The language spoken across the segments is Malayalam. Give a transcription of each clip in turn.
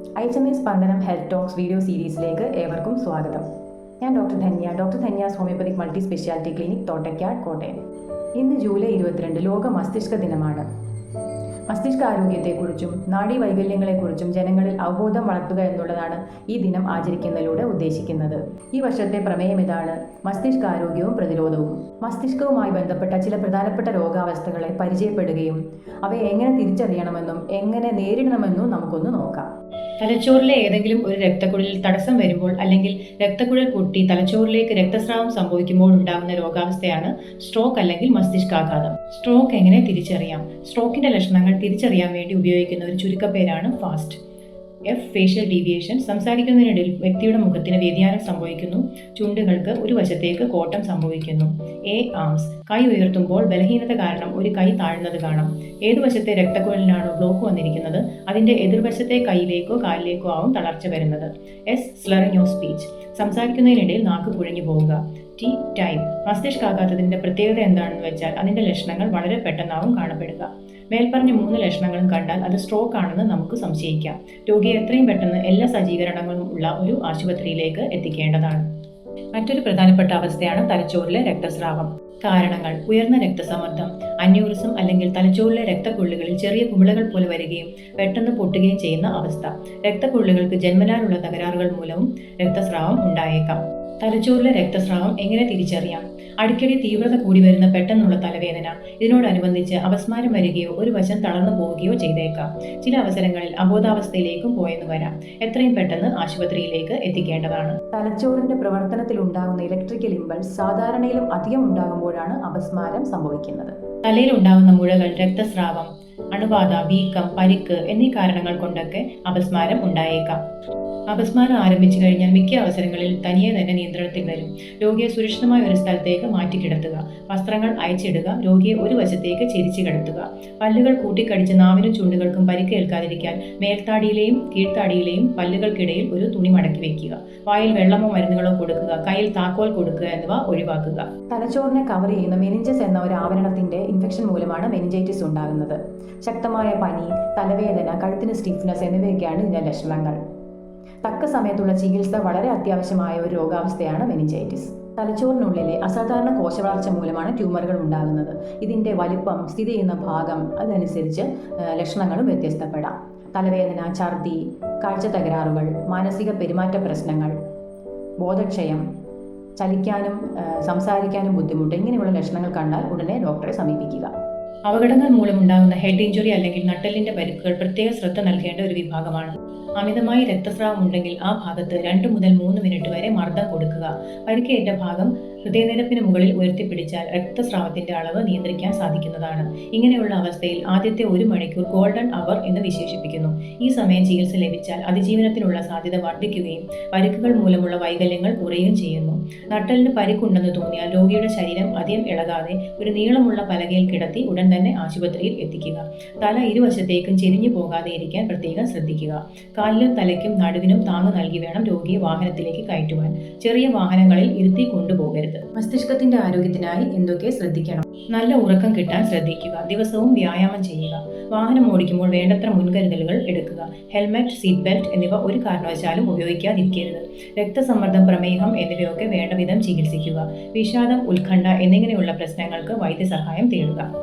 H M A Spandanam health talks video സീരീസിലേക്ക് ഏവർക്കും സ്വാഗതം. ഞാൻ doctor Dhanya doctor Dhanya's homeopathic multi speciality clinic Thottakkad Kottayam. ഇന്ന് ജൂലൈ ഇരുപത്തിരണ്ട് ലോക മസ്തിഷ്ക ദിനമാണ്. മസ്തിഷ്ക ആരോഗ്യത്തെക്കുറിച്ചും നാഡീവൈകല്യങ്ങളെക്കുറിച്ചും ജനങ്ങളിൽ അവബോധം വളർത്തുക എന്നുള്ളതാണ് ഈ ദിനം ആചരിക്കുന്നതിലൂടെ ഉദ്ദേശിക്കുന്നത്. ഈ വർഷത്തെ പ്രമേയം ഇതാണ് മസ്തിഷ്ക ആരോഗ്യവും പ്രതിരോധവും. മസ്തിഷ്കവുമായി ബന്ധപ്പെട്ട ചില പ്രധാനപ്പെട്ട രോഗാവസ്ഥകളെ പരിചയപ്പെടുകയും അവയെ എങ്ങനെ തിരിച്ചറിയണമെന്നും എങ്ങനെ നേരിടണമെന്നും നമുക്കൊന്ന് നോക്കാം. തലച്ചോറിലെ ഏതെങ്കിലും ഒരു രക്തക്കുഴലിൽ തടസ്സം വരുമ്പോൾ അല്ലെങ്കിൽ രക്തക്കുഴൽ പൊട്ടി തലച്ചോറിലേക്ക് രക്തസ്രാവം സംഭവിക്കുമ്പോൾ ഉണ്ടാകുന്ന രോഗാവസ്ഥയാണ് സ്ട്രോക്ക് അല്ലെങ്കിൽ മസ്തിഷ്കാഘാതം. സ്ട്രോക്ക് എങ്ങനെ തിരിച്ചറിയാം? സ്ട്രോക്കിന്റെ ലക്ഷണങ്ങൾ തിരിച്ചറിയാൻ വേണ്ടി ഉപയോഗിക്കുന്ന ഒരു ചുരുക്കപ്പേരാണ് ഫാസ്റ്റ് എഫ് ഫേഷ്യൽ ഡീവിയേഷൻ സംസാരിക്കുന്നതിനിടയിൽ വ്യക്തിയുടെ മുഖത്തിന് വ്യതിയാനം സംഭവിക്കുന്നു. ചുണ്ടുകൾക്ക് ഒരു വശത്തേക്ക് കോട്ടം സംഭവിക്കുന്നു. എ ആംസ് കൈ ഉയർത്തുമ്പോൾ ബലഹീനത കാരണം ഒരു കൈ താഴ്ന്നത് കാണാം. ഏതു വശത്തെ രക്തക്കുഴലിനാണോ ബ്ലോക്ക് വന്നിരിക്കുന്നത് അതിന്റെ എതിർവശത്തെ കൈയിലേക്കോ കാലിലേക്കോ ആവും തളർച്ച വരുന്നത്. എസ് സ്ലറിംഗ് ഓഫ് സ്പീച്ച് സംസാരിക്കുന്നതിനിടയിൽ നാക്ക് കുഴഞ്ഞു പോവുക. ടി ടൈം മസ്തിഷ്കാഘാതത്തിന്റെ പ്രത്യേകത എന്താണെന്ന് വെച്ചാൽ അതിന്റെ ലക്ഷണങ്ങൾ വളരെ പെട്ടെന്നാവും കാണപ്പെടുക. മേൽപ്പറഞ്ഞ മൂന്ന് ലക്ഷണങ്ങളും കണ്ടാൽ അത് സ്ട്രോക്ക് ആണെന്ന് നമുക്ക് സംശയിക്കാം. രോഗിയെ എത്രയും പെട്ടെന്ന് എല്ലാ സജ്ജീകരണങ്ങളും ഉള്ള ഒരു ആശുപത്രിയിലേക്ക് എത്തിക്കേണ്ടതാണ്. മറ്റൊരു പ്രധാനപ്പെട്ട അവസ്ഥയാണ് തലച്ചോറിലെ രക്തസ്രാവം. കാരണങ്ങൾ. ഉയർന്ന രക്തസമ്മർദ്ദം അന്യൂറിസം അല്ലെങ്കിൽ തലച്ചോറിലെ രക്തക്കുള്ളുകളിൽ ചെറിയ കുമിളകൾ പോലെ വരികയും പെട്ടെന്ന് പൊട്ടുകയും ചെയ്യുന്ന അവസ്ഥ. രക്തക്കുള്ളുകൾക്ക് ജന്മനാലുള്ള തകരാറുകൾ മൂലവും രക്തസ്രാവം ഉണ്ടായേക്കാം. തലച്ചോറിലെ രക്തസ്രാവം എങ്ങനെ തിരിച്ചറിയാം? അടിക്കടി തീവ്രത കൂടി വരുന്ന പെട്ടെന്നുള്ള തലവേദന ഇതിനോടനുബന്ധിച്ച് അപസ്മാരം വരികയോ ഒരു വശം തളർന്നു പോവുകയോ ചെയ്തേക്കാം. ചില അവസരങ്ങളിൽ അബോധാവസ്ഥയിലേക്കും പോയെന്ന് വരാം. എത്രയും പെട്ടെന്ന് ആശുപത്രിയിലേക്ക് എത്തിക്കേണ്ടതാണ്. തലച്ചോറിന്റെ പ്രവർത്തനത്തിൽ ഉണ്ടാകുന്ന ഇലക്ട്രിക്കൽ ഇമ്പൾസ് സാധാരണയിലും അധികം ഉണ്ടാകുമ്പോഴാണ് അപസ്മാരം സംഭവിക്കുന്നത്. തലയിൽ ഉണ്ടാകുന്ന മുഴകൾ രക്തസ്രാവം അണുബാധ വീക്കം പരിക്ക് എന്നീ കാരണങ്ങൾ കൊണ്ടൊക്കെ അപസ്മാരം ഉണ്ടായേക്കാം. അപസ്മാരം ആരംഭിച്ചു കഴിഞ്ഞാൽ മിക്ക അവസരങ്ങളിൽ തനിയെ തന്നെ നിയന്ത്രണത്തിൽ വരും. രോഗിയെ സുരക്ഷിതമായ ഒരു സ്ഥലത്തേക്ക് മാറ്റിക്കിടത്തുക. വസ്ത്രങ്ങൾ അയച്ചിടുക. രോഗിയെ ഒരു വശത്തേക്ക് ചെരിച്ചു കിടത്തുക. പല്ലുകൾ കൂട്ടിക്കടിച്ച് നാവിനും ചുണ്ടുകൾക്കും പരിക്കേൽക്കാതിരിക്കാൻ മേൽത്താടിയിലെയും കീഴ്ത്താടിയിലെയും പല്ലുകൾക്കിടയിൽ ഒരു തുണി മടക്കി വെക്കുക. വായിൽ വെള്ളമോ മരുന്നുകളോ കൊടുക്കുക. കയ്യിൽ താക്കോൽ കൊടുക്കുക എന്നിവ ഒഴിവാക്കുക. തലച്ചോറിനെ കവർ ചെയ്യുന്ന മെനിഞ്ചസ് എന്ന ഒരു ആവരണത്തിന്റെ ഇൻഫെക്ഷൻ മൂലമാണ് മെനിഞ്ചൈറ്റിസ് ഉണ്ടാകുന്നത്. ശക്തമായ പനി തലവേദന കഴുത്തിന് സ്റ്റിഫ്നെസ് എന്നിവയൊക്കെയാണ് ഇതിന്റെ ലക്ഷണങ്ങൾ. തക്ക സമയത്തുള്ള ചികിത്സ വളരെ അത്യാവശ്യമായ ഒരു രോഗാവസ്ഥയാണ് മെനിഞ്ചൈറ്റിസ് തലച്ചോറിനുള്ളിലെ അസാധാരണ കോശ വളർച്ച മൂലമാണ് ട്യൂമറുകൾ ഉണ്ടാകുന്നത്. ഇതിന്റെ വലിപ്പം സ്ഥിതി ചെയ്യുന്ന ഭാഗം അതനുസരിച്ച് ലക്ഷണങ്ങളും വ്യത്യസ്തപ്പെടാം. തലവേദന ഛർദി കാഴ്ച തകരാറുകൾ മാനസിക പെരുമാറ്റ പ്രശ്നങ്ങൾ ബോധക്ഷയം ചലിക്കാനും സംസാരിക്കാനും ബുദ്ധിമുട്ട് ഇങ്ങനെയുള്ള ലക്ഷണങ്ങൾ കണ്ടാൽ ഉടനെ ഡോക്ടറെ സമീപിക്കുക. അപകടങ്ങൾ മൂലമുണ്ടാകുന്ന ഹെഡ് ഇഞ്ചുറി അല്ലെങ്കിൽ നട്ടലിന്റെ പരിക്കുകൾ പ്രത്യേക ശ്രദ്ധ നൽകേണ്ട ഒരു വിഭാഗമാണ്. അമിതമായി രക്തസ്രാവം ഉണ്ടെങ്കിൽ ആ ഭാഗത്ത് രണ്ട് മുതൽ മൂന്ന് മിനിറ്റ് വരെ മർദ്ദം കൊടുക്കുക. പരിക്കേറ്റ ഭാഗം ഹൃദയനിരപ്പിന് മുകളിൽ ഉയർത്തിപ്പിടിച്ചാൽ രക്തസ്രാവത്തിന്റെ അളവ് നിയന്ത്രിക്കാൻ സാധിക്കുന്നതാണ്. ഇങ്ങനെയുള്ള അവസ്ഥയിൽ ആദ്യത്തെ ഒരു മണിക്കൂർ ഗോൾഡൻ അവർ എന്ന് വിശേഷിപ്പിക്കുന്നു. ഈ സമയം ചികിത്സ ലഭിച്ചാൽ അതിജീവനത്തിനുള്ള സാധ്യത വർദ്ധിക്കുകയും പരിക്കുകൾ മൂലമുള്ള വൈകല്യങ്ങൾ കുറയുകയും ചെയ്യുന്നു. നട്ടലിന് പരിക്കുണ്ടെന്ന് തോന്നിയാൽ രോഗിയുടെ ശരീരം അധികം ഇളകാതെ ഒരു നീളമുള്ള പലകയിൽ കിടത്തി ഉടൻ തന്നെ ആശുപത്രിയിൽ എത്തിക്കുക. തല ഇരുവശത്തേക്കും ചെരിഞ്ഞു പോകാതെ ഇരിക്കാൻ പ്രത്യേകം ശ്രദ്ധിക്കുക. കാലിലും തലയ്ക്കും നടുവിനും താങ്ങ് നൽകി വേണം രോഗിയെ വാഹനത്തിലേക്ക് കയറ്റുവാൻ. ചെറിയ വാഹനങ്ങളിൽ ഇരുത്തി കൊണ്ടുപോകരുത്. മസ്തിഷ്കത്തിന്റെ ആരോഗ്യത്തിനായി എന്തൊക്കെ ശ്രദ്ധിക്കണം? നല്ല ഉറക്കം കിട്ടാൻ ശ്രദ്ധിക്കുക. ദിവസവും വ്യായാമം ചെയ്യുക. വാഹനം ഓടിക്കുമ്പോൾ വേണ്ടത്ര മുൻകരുതലുകൾ എടുക്കുക. ഹെൽമെറ്റ് സീറ്റ് ബെൽറ്റ് എന്നിവ ഒരു കാരണവശാലും ഉപയോഗിക്കാതിരിക്കരുത്. രക്തസമ്മർദ്ദം പ്രമേഹം എന്നിവയൊക്കെ വേണ്ട വിധം ചികിത്സിക്കുക. വിഷാദം ഉത്കണ്ഠ എന്നിങ്ങനെയുള്ള പ്രശ്നങ്ങൾക്ക് വൈദ്യസഹായം തേടുക.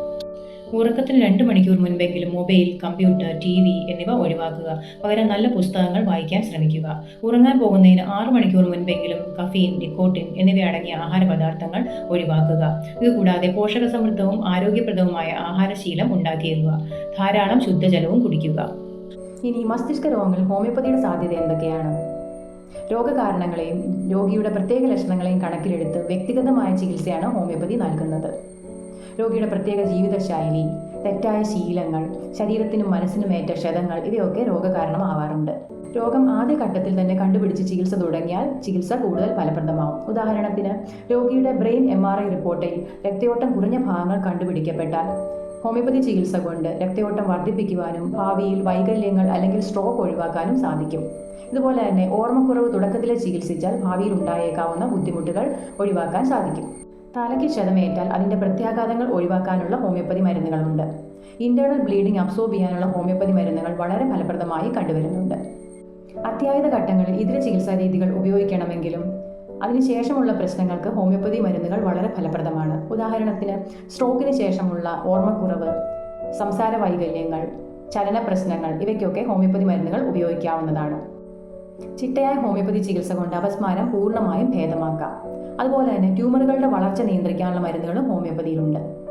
ഉറക്കത്തിന് രണ്ട് മണിക്കൂർ മുൻപെങ്കിലും മൊബൈൽ കമ്പ്യൂട്ടർ ടി വി എന്നിവ ഒഴിവാക്കുക. പകരം നല്ല പുസ്തകങ്ങൾ വായിക്കാൻ ശ്രമിക്കുക. ഉറങ്ങാൻ പോകുന്നതിന് ആറ് മണിക്കൂർ മുൻപെങ്കിലും കഫീൻ നിക്കോട്ടിൻ എന്നിവ അടങ്ങിയ ആഹാര പദാർത്ഥങ്ങൾ ഒഴിവാക്കുക. ഇത് കൂടാതെ പോഷകസമൃദ്ധവും ആരോഗ്യപ്രദവുമായ ആഹാരശീലം ഉണ്ടാക്കിയിരുക ധാരാളം ശുദ്ധജലവും കുടിക്കുക. ഇനി മസ്തിഷ്ക രോഗങ്ങൾ ഹോമിയോപ്പതിയുടെ സാധ്യത എന്തൊക്കെയാണ്? രോഗകാരണങ്ങളെയും രോഗിയുടെ പ്രത്യേക ലക്ഷണങ്ങളെയും കണക്കിലെടുത്ത് വ്യക്തിഗതമായ ചികിത്സയാണ് ഹോമിയോപ്പതി നൽകുന്നത്. രോഗിയുടെ പ്രത്യേക ജീവിതശൈലി തെറ്റായ ശീലങ്ങൾ ശരീരത്തിനും മനസ്സിനും ഏറ്റ ക്ഷതങ്ങൾ ഇവയൊക്കെ രോഗകാരണമാവാറുണ്ട്. രോഗം ആദ്യഘട്ടത്തിൽ തന്നെ കണ്ടുപിടിച്ച് ചികിത്സ തുടങ്ങിയാൽ ചികിത്സ കൂടുതൽ ഫലപ്രദമാവും. ഉദാഹരണത്തിന് രോഗിയുടെ ബ്രെയിൻ എം ആർ ഐ റിപ്പോർട്ടിൽ രക്തയോട്ടം കുറഞ്ഞ ഭാഗങ്ങൾ കണ്ടുപിടിക്കപ്പെട്ടാൽ ഹോമിയോപ്പതി ചികിത്സ കൊണ്ട് രക്തയോട്ടം വർദ്ധിപ്പിക്കുവാനും ഭാവിയിൽ വൈകല്യങ്ങൾ അല്ലെങ്കിൽ സ്ട്രോക്ക് ഒഴിവാക്കാനും സാധിക്കും. ഇതുപോലെ തന്നെ ഓർമ്മക്കുറവ് തുടക്കത്തിലെ ചികിത്സിച്ചാൽ ഭാവിയിൽ ഉണ്ടായേക്കാവുന്ന ബുദ്ധിമുട്ടുകൾ ഒഴിവാക്കാൻ സാധിക്കും. തലയ്ക്ക് ക്ഷതമേറ്റാൽ അതിന്റെ പ്രത്യാഘാതങ്ങൾ ഒഴിവാക്കാനുള്ള ഹോമിയോപ്പതി മരുന്നുകളുണ്ട്. ഇന്റേണൽ ബ്ലീഡിംഗ് അബ്സോർബ് ചെയ്യാനുള്ള ഹോമിയോപ്പതി മരുന്നുകൾ വളരെ ഫലപ്രദമായി കണ്ടുവരുന്നുണ്ട്. അത്യാഹിത ഘട്ടങ്ങളിൽ ഇതര ചികിത്സാ രീതികൾ ഉപയോഗിക്കണമെങ്കിലും അതിനുശേഷമുള്ള പ്രശ്നങ്ങൾക്ക് ഹോമിയോപ്പതി മരുന്നുകൾ വളരെ ഫലപ്രദമാണ്. ഉദാഹരണത്തിന് സ്ട്രോക്കിന് ശേഷമുള്ള ഓർമ്മക്കുറവ് സംസാര വൈകല്യങ്ങൾ ചലന പ്രശ്നങ്ങൾ ഇവയ്ക്കൊക്കെ ഹോമിയോപ്പതി മരുന്നുകൾ ഉപയോഗിക്കാവുന്നതാണ്. ചിട്ടയായ ഹോമിയോപ്പതി ചികിത്സ കൊണ്ട് അപസ്മാരം പൂർണമായും ഭേദമാക്കാം. അതുപോലെ തന്നെ ട്യൂമറുകളുടെ വളർച്ച നിയന്ത്രിക്കാനുള്ള മരുന്നുകളും ഹോമിയോപ്പതിയിലുണ്ട്.